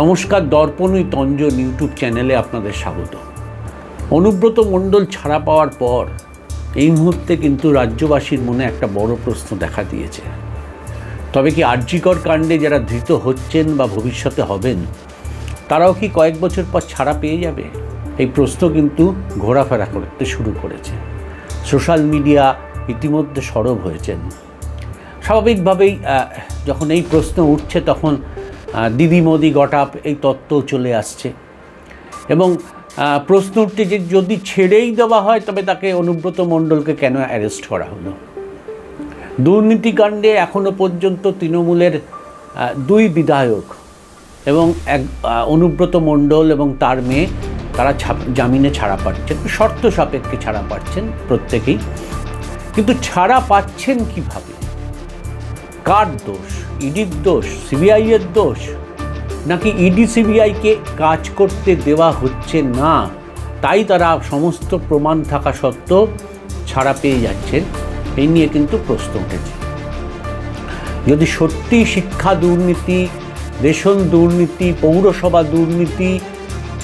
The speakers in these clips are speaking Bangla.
নমস্কার দর্পণই তঞ্জন ইউটিউব চ্যানেলে আপনাদের স্বাগত। অনুব্রত মণ্ডল ছাড়া পাওয়ার পর এই মুহূর্তে কিন্তু রাজ্যবাসীর মনে একটা বড় প্রশ্ন দেখা দিয়েছে। তবে কি আর্যিকর কাণ্ডে যারা ধৃত হচ্ছেন বা ভবিষ্যতে হবেন, তারাও কি কয়েক বছর পর ছাড়া পেয়ে যাবে? এই প্রশ্ন কিন্তু ঘোরাফেরা করতে শুরু করেছে। সোশ্যাল মিডিয়া ইতিমধ্যে সরব হয়েছেন। স্বাভাবিকভাবেই যখন এই প্রশ্ন উঠছে তখন দিদি মোদি গটাপ এই তত্ত্ব চলে আসছে। এবং আহ, প্রশ্ন উঠছে যে যদি ছেড়েই দেওয়া হয় তবে তাকে অনুব্রত মণ্ডলকে কেন অ্যারেস্ট করা হলো? দুর্নীতিকাণ্ডে এখনও পর্যন্ত তৃণমূলের দুই বিধায়ক এবং এক অনুব্রত মণ্ডল এবং তার মেয়ে তারা জামিনে ছাড়া পাচ্ছেন। শর্ত সাপেক্ষে ছাড়া পাচ্ছেন প্রত্যেকেই। কিন্তু ছাড়া পাচ্ছেন কীভাবে? কার দোষ? ইডির দোষ? সিবিআই এর দোষ? নাকি ইডি সিবিআইকে কাজ করতে দেওয়া হচ্ছে না? তাই তারা সমস্ত প্রমাণ থাকা সত্ত্বেও ছাড়া পেয়ে যাচ্ছেন। এই নিয়ে কিন্তু প্রশ্ন উঠেছে। যদি সত্যি শিক্ষা দুর্নীতি, রেশন দুর্নীতি, পৌরসভা দুর্নীতি,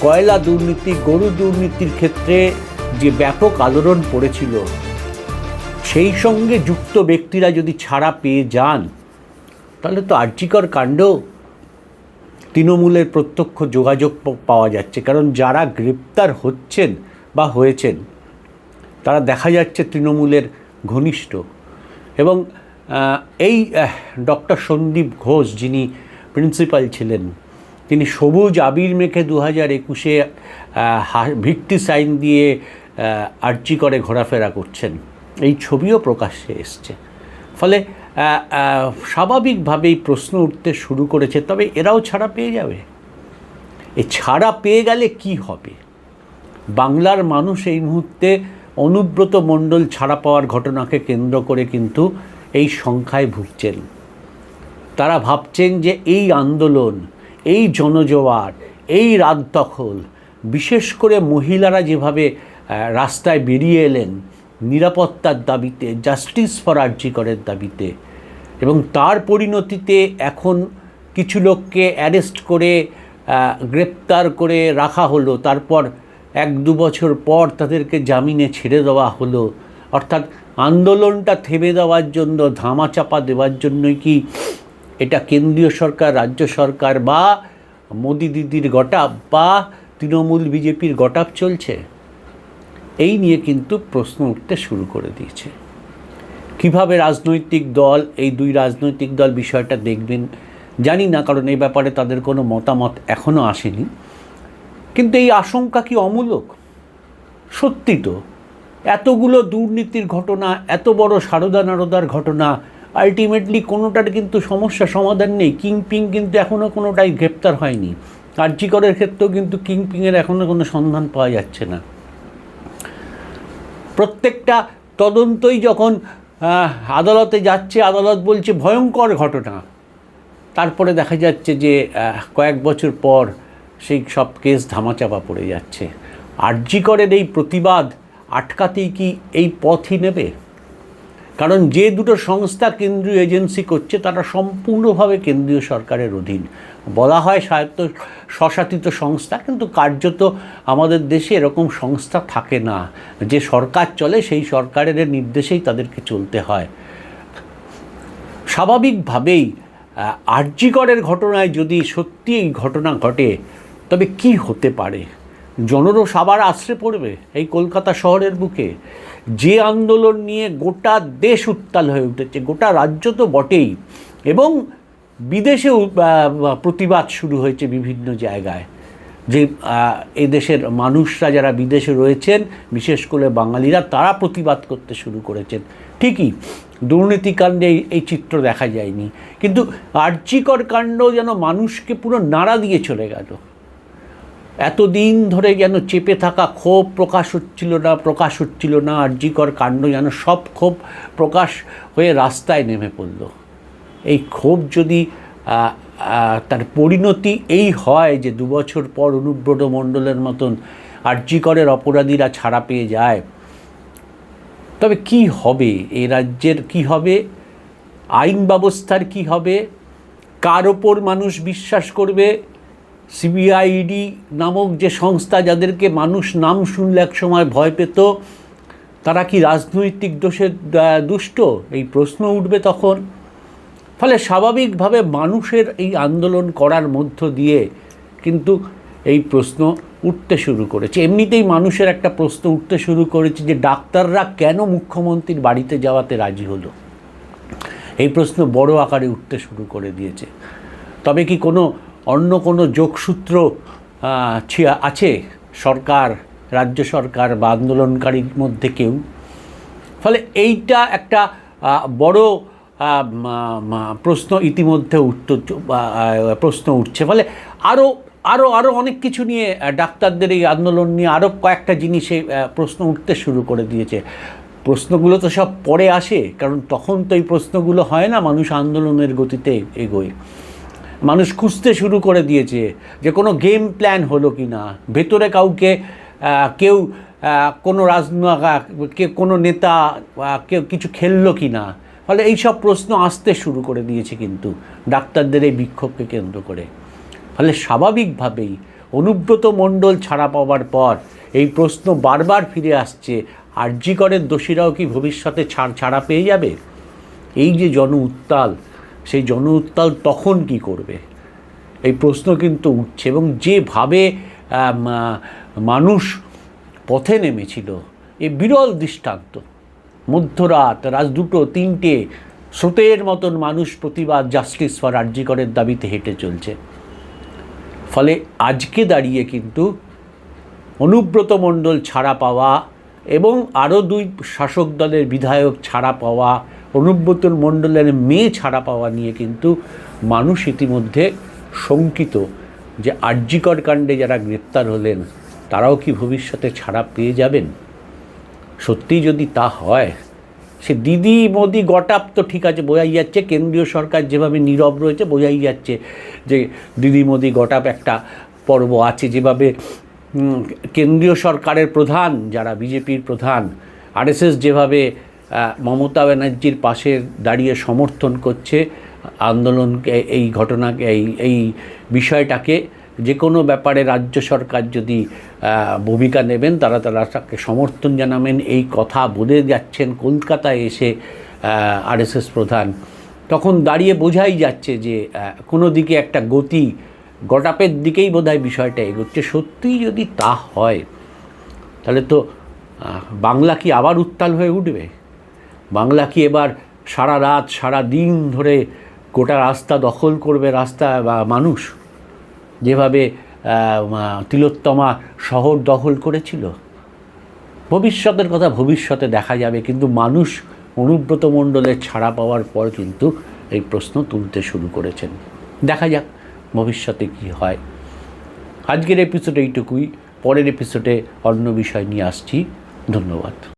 কয়লা দুর্নীতি, গরু দুর্নীতির ক্ষেত্রে যে ব্যাপক আলোড়ন পড়েছিল সেই সঙ্গে যুক্ত ব্যক্তিরা যদি ছাড়া পেয়ে যান, তাহলে তো আর্যিকর কাণ্ড। তৃণমূলের প্রত্যক্ষ যোগাযোগ পাওয়া যাচ্ছে। কারণ যারা গ্রেপ্তার হচ্ছেন বা হয়েছেন, তারা দেখা যাচ্ছে তৃণমূলের ঘনিষ্ঠ। এবং এই ডক্টর সন্দীপ ঘোষ যিনি প্রিন্সিপাল ছিলেন, তিনি সবুজ আবির মেখে দু হাজার একুশে ভিক্টি সাইন দিয়ে আর্জি করে ঘোরাফেরা করছেন। এই ছবিও প্রকাশ্যে এসছে। ফলে স্বাভাবিকভাবেই প্রশ্ন উঠতে শুরু করেছে, তবে এরাও ছাড়া পেয়ে যাবে। এ ছাড়া পেয়ে গেলে কি হবে? বাংলার মানুষ এই মুহূর্তে অনুব্রত মণ্ডল ছাড়া পাওয়ার ঘটনাকে কেন্দ্র করে কিন্তু এই সংখ্যায় ভুগছেন। তারা ভাবছেন যে এই আন্দোলন, এই জনজোয়ার, এই রাত দখল বিশেষ করে মহিলারা যেভাবে রাস্তায় বেরিয়ে এলেন নিরাপত্তার দাবিতে জাস্টিস ফর আর্জিকরের দাবিতে এবং তার পরিণতিতে এখন কিছু লোককে অ্যারেস্ট করে গ্রেপ্তার করে রাখা হলো। তারপর এক দু বছর পর তাদেরকে জামিনে ছেড়ে দেওয়া হলো। অর্থাৎ আন্দোলনটা থেমে দেওয়ার জন্য, ধামাচাপা দেওয়ার জন্যই কি এটা কেন্দ্রীয় সরকার, রাজ্য সরকার বা মোদি দিদির গটাপ বা তৃণমূল বিজেপির গটাপ চলছে? এই নিয়ে কিন্তু প্রশ্ন উঠতে শুরু করে দিয়েছে। কীভাবে রাজনৈতিক দল, এই দুই রাজনৈতিক দল বিষয়টা দেখবেন, জানি না, কারণ এই ব্যাপারে তাদের কোনো মতামত এখনও আসেনি। কিন্তু এই আশঙ্কা কি অমূলক? সত্যি তো। এতগুলো দুর্নীতির ঘটনা, এত বড় সারদা নারদার ঘটনা আলটিমেটলি কোনোটার কিন্তু সমস্যা, সমাধান নেই। কিংপিং কিন্তু এখনও কোনোটাই গ্রেপ্তার হয়নি। কার্যিকরের ক্ষেত্রেও কিন্তু কিংপিংয়ের এখনও কোনো সন্ধান পাওয়া যাচ্ছে না। প্রত্যেকটা তদন্তই যখন আদালতে যাচ্ছে, আদালত বলছে ভয়ঙ্কর ঘটনা। তারপরে দেখা যাচ্ছে যে কয়েক বছর পর সেই সব কেস ধামাচাপা পড়ে যাচ্ছে। আর্জি করেন এই প্রতিবাদ, আটকাতেই কি এই পথই নেবে? কারণ যে দুটো সংস্থা কেন্দ্রীয় এজেন্সি করছে, তারা সম্পূর্ণভাবে কেন্দ্রীয় সরকারের অধীন। বলা হয় স্বায়ত্ত স্বশাসিত সংস্থা, কিন্তু কার্যত আমাদের দেশে এরকম সংস্থা থাকে না। যে সরকার চলে, সেই সরকারের নির্দেশেই তাদেরকে চলতে হয়। স্বাভাবিকভাবেই আর্যিকরের ঘটনায় যদি সত্যি এই ঘটনা ঘটে, তবে কি হতে পারে? জনরোষ আবার আশ্রে পড়বে এই কলকাতা শহরের বুকে। যে আন্দোলন নিয়ে গোটা দেশ উত্তাল হয়ে উঠেছে, গোটা রাজ্য তো বটেই। এবং বিদেশেও প্রতিবাদ শুরু হয়েছে বিভিন্ন জায়গায়। যে এদেশের মানুষরা যারা বিদেশে রয়েছেন, বিশেষ করে বাঙালিরা, তারা প্রতিবাদ করতে শুরু করেছেন। ঠিকই, দুর্নীতিকাণ্ডে এই চিত্র দেখা যায়নি। কিন্তু আর্যিকর কাণ্ড যেন মানুষকে পুরো নাড়া দিয়ে চলে গেল। এতদিন ধরে যেন চেপে থাকা ক্ষোভ প্রকাশ হচ্ছিল না, প্রকাশ হচ্ছিল না আর্যিকর কাণ্ড যেন সব ক্ষোভ প্রকাশ হয়ে রাস্তায় নেমে পড়ল। এই ক্ষোভ যদি তার পরিণতি এই হয় যে দুবছর পর অনুব্রত মণ্ডলের মতন আর্যিকরের অপরাধীরা ছাড়া পেয়ে যায়, তবে কি হবে? এই রাজ্যের কি হবে? আইন ব্যবস্থার কি হবে? কার ওপর মানুষ বিশ্বাস করবে? সিবিআইডি নামক যে সংস্থা যাদেরকে মানুষ নাম শুনলে এক সময় ভয় পেত তারা কি রাজনৈতিক দোষে আহ, দুষ্ট? এই প্রশ্ন উঠবে তখন। ফলে স্বাভাবিকভাবে মানুষের এই আন্দোলন করার মধ্য দিয়ে কিন্তু এই প্রশ্ন উঠতে শুরু করেছে। এমনিতেই মানুষের একটা প্রশ্ন উঠতে শুরু করেছে যে ডাক্তাররা কেন মুখ্যমন্ত্রীর বাড়িতে যাওয়াতে রাজি হলো? এই প্রশ্ন বড় আকারে উঠতে শুরু করে দিয়েছে। তবে কি কোনো অন্য কোনো যোগসূত্র আছে? সরকার রাজ্য সরকার বা আন্দোলনকারীর মধ্যে কেউ? ফলে এইটা একটা বড় প্রশ্ন ইতিমধ্যে উঠত বা, প্রশ্ন উঠছে। ফলে আরও আরও আরও অনেক কিছু নিয়ে ডাক্তারদের এই আন্দোলন নিয়ে আরও কয়েকটা জিনিসে প্রশ্ন উঠতে শুরু করে দিয়েছে। প্রশ্নগুলো তো সব পরে আসে কারণ তখন তো এই প্রশ্নগুলো হয় না মানুষ আন্দোলনের গতিতে এগোয়। মানুষ খুঁজতে শুরু করে দিয়েছে যে কোনো গেম প্ল্যান হলো কি না ভেতরে কাউকে কেউ কোনো রাজনীতি কোনো নেতা কেউ কিছু খেললো কি না ফলে এইসব প্রশ্ন আসতে শুরু করে দিয়েছে কিন্তু ডাক্তারদের এই বিক্ষোভকে কেন্দ্র করে। ফলে স্বাভাবিকভাবেই অনুব্রত মণ্ডল ছাড়া পাওয়ার পর এই প্রশ্ন বারবার ফিরে আসছে আর্যিকরের দোষীরাও কি ভবিষ্যতে ছাড়, ছাড়া পেয়ে যাবে? এই যে জন উত্তাল সেই জন উত্তাল তখন কি করবে? এই প্রশ্ন কিন্তু উঠছে এবং যেভাবে মানুষ পথে নেমেছিল, এ বিরল দৃষ্টান্ত। মধ্যরাত, রাত দুটো, তিনটে, স্রোতের মতন মানুষ প্রতিবাদ জাস্টিস ফর আর্যিকরের দাবিতে হেঁটে চলছে। ফলে আজকে দাঁড়িয়ে কিন্তু অনুব্রত মণ্ডল ছাড়া পাওয়া এবং আরও দুই শাসক দলের বিধায়ক ছাড়া পাওয়া অনুব্রত মণ্ডলের মেয়ে ছাড়া পাওয়া নিয়ে কিন্তু মানুষ ইতিমধ্যে শঙ্কিত যে আর্যিকর কাণ্ডে যারা গ্রেপ্তার হলেন, তারাও কি ভবিষ্যতে ছাড়া পেয়ে যাবেন? সত্যিই যদি তা হয়, সে দিদি মোদি গটাপ তো ঠিক আছে, বোঝাই যাচ্ছে। কেন্দ্রীয় সরকার যেভাবে নীরব রয়েছে, বোঝাই যাচ্ছে যে দিদি মোদি গটাপ একটা পর্ব আছে। যেভাবে কেন্দ্রীয় সরকারের প্রধান, যারা বিজেপির প্রধান, আরএসএস যেভাবে মমতা ব্যানার্জির পাশে দাঁড়িয়ে সমর্থন করছে আন্দোলনকে, এই ঘটনাকে, এই এই বিষয়টাকে। যে কোনো ব্যাপারে রাজ্য সরকার যদি ভূমিকা নেবেন, তারা তারা তাকে সমর্থন জানাবেন। এই কথা বলে যাচ্ছেন কলকাতায় এসে আরএসএস প্রধান। তখন দাঁড়িয়ে বোঝাই যাচ্ছে যে কোনো দিকে একটা গতি গটাপের দিকেই বোধহয় বিষয়টা এগোচ্ছে। সত্যিই যদি তা হয়, তাহলে তো বাংলা কি আবার উত্তাল হয়ে উঠবে? বাংলা কি এবার সারা রাত, সারা দিন ধরে গোটা রাস্তা দখল করবে রাস্তা বা মানুষ? যেভাবে তিলোত্তমা শহর দখল করেছিল। ভবিষ্যতের কথা ভবিষ্যতে দেখা যাবে, কিন্তু মানুষ অনুব্রত মণ্ডলের ছাড়া পাওয়ার পর কিন্তু এই প্রশ্ন তুলতে শুরু করেছেন। দেখা যাক ভবিষ্যতে কি হয়। আজকের এপিসোডে এইটুকুই, পরের এপিসোডে অন্য বিষয় নিয়ে আসছি। ধন্যবাদ।